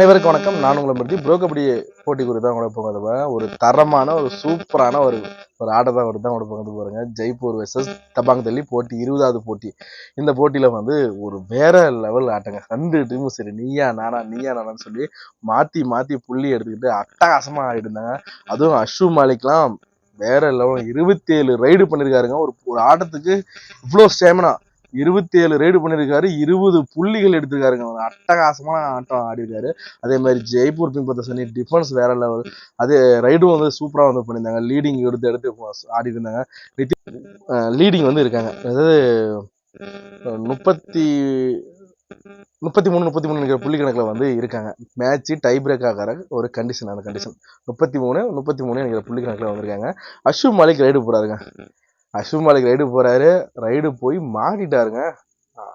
அனைவருக்கும் வணக்கம். நான் உங்களை பற்றி புரோக்கபடி போட்டி குறித்து தான் கொடுப்போம் அது ஒரு தரமான ஒரு சூப்பரான ஒரு ஒரு ஆட்டை தான் கொடுத்து தான் கொடுப்போம் வந்து பாருங்க ஜெய்ப்பூர் வெர்சஸ் தபாங் தள்ளி போட்டி இருபதாவது போட்டி. இந்த போட்டியில் வந்து ஒரு வேற லெவல் ஆட்டங்க. ரெண்டு டீமும் சரி நீயா நானா நீயா நானான்னு சொல்லி மாற்றி மாற்றி புள்ளி எடுத்துக்கிட்டு அட்டகாசமாக ஆகிடுந்தாங்க அதுவும் அஷு மாலிக்லாம் வேற லெவல் இருபத்தி ஏழு ரைடு பண்ணியிருக்காருங்க ஒரு ஒரு ஆட்டத்துக்கு இவ்வளோ ஸ்டேமினா இருபத்தி ஏழு ரைடு பண்ணியிருக்காரு இருபது புள்ளிகள் எடுத்திருக்காருங்க. ஒரு அட்டகாசமான ஆட்டம் ஆடிருக்காரு. அதே மாதிரி ஜெய்ப்பூர் பின் பத்த சொன்னி டிஃபென்ஸ் வேற லெவல் அதே ரைடும் வந்து சூப்பராக வந்து பண்ணியிருந்தாங்க லீடிங் எடுத்து எடுத்து ஆடி இருந்தாங்க லீடிங் வந்து இருக்காங்க. அதாவது முப்பத்தி முப்பத்தி மூணு முப்பத்தி மூணு புள்ளி கணக்கில் வந்து இருக்காங்க. மேட்ச்சு டை பிரேக் ஆகிற ஒரு கண்டிஷன் அந்த கண்டிஷன் முப்பத்தி மூணு முப்பத்தி மூணு எனக்கு புள்ளி கணக்கில் வந்திருக்காங்க. அஷு மாலிக் ரைடு போறாருங்க. அஷு மாலிக் ரைடு போறாரு. ரைடு போய் மாட்டிட்டாருங்க.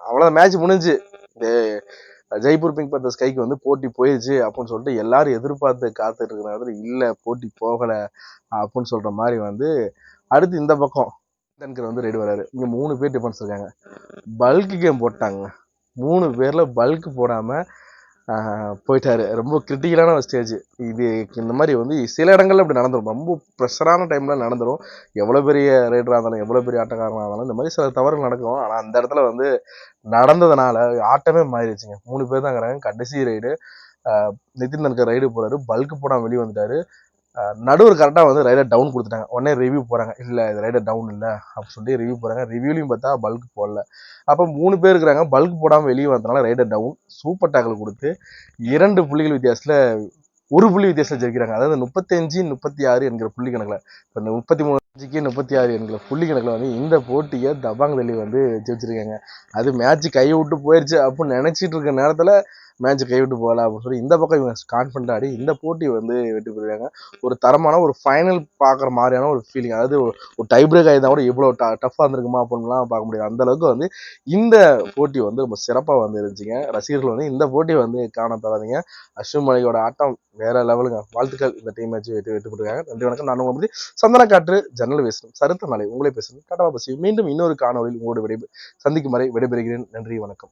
அவ்வளோ மேட்ச் முடிஞ்சு. ஜெய்ப்பூர் பிங்க் பத்தர்ஸ் ஸ்கைக்கு வந்து போட்டி போயிடுச்சு அப்படின்னு சொல்லிட்டு எல்லாரும் எதிர்பார்த்து காத்துட்டு இருக்கிற மாதிரி இல்லை போட்டி போகலை அப்படின்னு சொல்ற மாதிரி வந்து அடுத்து இந்த பக்கம் தன்கர் வந்து ரைடு வராரு. இங்க மூணு பேர் டிஃபென்ஸ் இருக்காங்க. பல்க் கேம் போட்டாங்க. மூணு பேர்ல பல்க் போடாம போயிட்டாரு. ரொம்ப கிரிட்டிக்கலான ஒரு ஸ்டேஜ் இது இந்த மாதிரி வந்து சில இடங்கள்ல இப்படி நடந்துடும் ரொம்ப ப்ரெஷரான டைம்ல நடந்துடும் எவ்வளோ பெரிய ரைடராக இருந்தாலும் எவ்வளோ பெரிய ஆட்டக்காரனாக இருந்தாலும் இந்த மாதிரி சில தவறுகள் நடக்கும். ஆனால் அந்த இடத்துல வந்து நடந்ததுனால ஆட்டமே மாறிடுச்சுங்க. மூணு பேர் தான் இருக்கிறாங்க. கடைசி ரைடு நிதின் தனக்கு ரைடு போறாரு. பல்க் போடாம வெளியே வந்துட்டாரு நடுவர் கரெக்டாக வந்து ரைடர் டவுன் கொடுத்துட்டாங்க. உடனே ரிவ்யூ போகிறாங்க இல்லை இது ரைடர் டவுன் இல்லை அப்படின்னு சொல்லி ரிவ்யூ போகிறாங்க ரிவ்யூலையும் பார்த்தா பல்க் போடல. அப்போ மூணு பேர் இருக்கிறாங்க. பல்க் போடாமல் வெளியே வந்தனால ரைடர் டவுன் சூப்பர் டேக்கிள் கொடுத்து இரண்டு புள்ளிகள் வித்தியாசத்தில் ஒரு புள்ளி வித்தியாசத்தில் ஜெயிக்கிறாங்க. அதாவது முப்பத்தஞ்சு முப்பத்தி ஆறு என்கிற புள்ளி கணக்கில். இப்போ இந்த முப்பத்தி மூணு அஞ்சுக்கு முப்பத்தி ஆறு என்கிற புள்ளி கணக்கில் வந்து இந்த போட்டியை தபாங் தள்ளி வந்து ஜெயிச்சிருக்காங்க. அது மேட்ச் கையை விட்டு போயிடுச்சு அப்படின்னு நினச்சிட்டு இருக்க நேரத்தில் மேட்ச் கைவிட்டு போகலாம் போகல அப்படின்னு சொல்லி இந்த பக்கம் இவங்க கான்ஃபிடண்ட் ஆடி இந்த போட்டி வந்து வெற்றி பெறுவாங்க ஒரு தரமான ஒரு ஃபைனல் பார்க்குற மாதிரியான ஒரு ஃபீலிங் அதாவது ஒரு- டை பிரேக் ஆயிருந்தா கூட இவ்வளோ ட டஃப்பாக இருந்திருக்குமா அப்படின்லாம் பார்க்க முடியாது. அந்த அளவுக்கு வந்து இந்த போட்டி வந்து ரொம்ப சிறப்பாக வந்து இருந்துச்சுங்க. ரசிகர்கள் வந்து இந்த போட்டி வந்து காண தராதிங்க அஸ்வின் மலையோட ஆட்டம் வேற லெவலுங்க. வாழ்த்துக்கள். இந்த டீம் மேட்ச் வெற்றி வெற்றி பெற்றிருக்காங்க நன்றி வணக்கம். நான் உங்களை பற்றி சந்தன காற்று ஜன்னல் பேசணும் சருத்த நாளை உங்களே பேசணும் டாடா பசி மீண்டும் இன்னொரு காணொலியில் உங்களோட விடை சந்திக்கும் வரை விடைபெறுகிறேன். நன்றி வணக்கம்.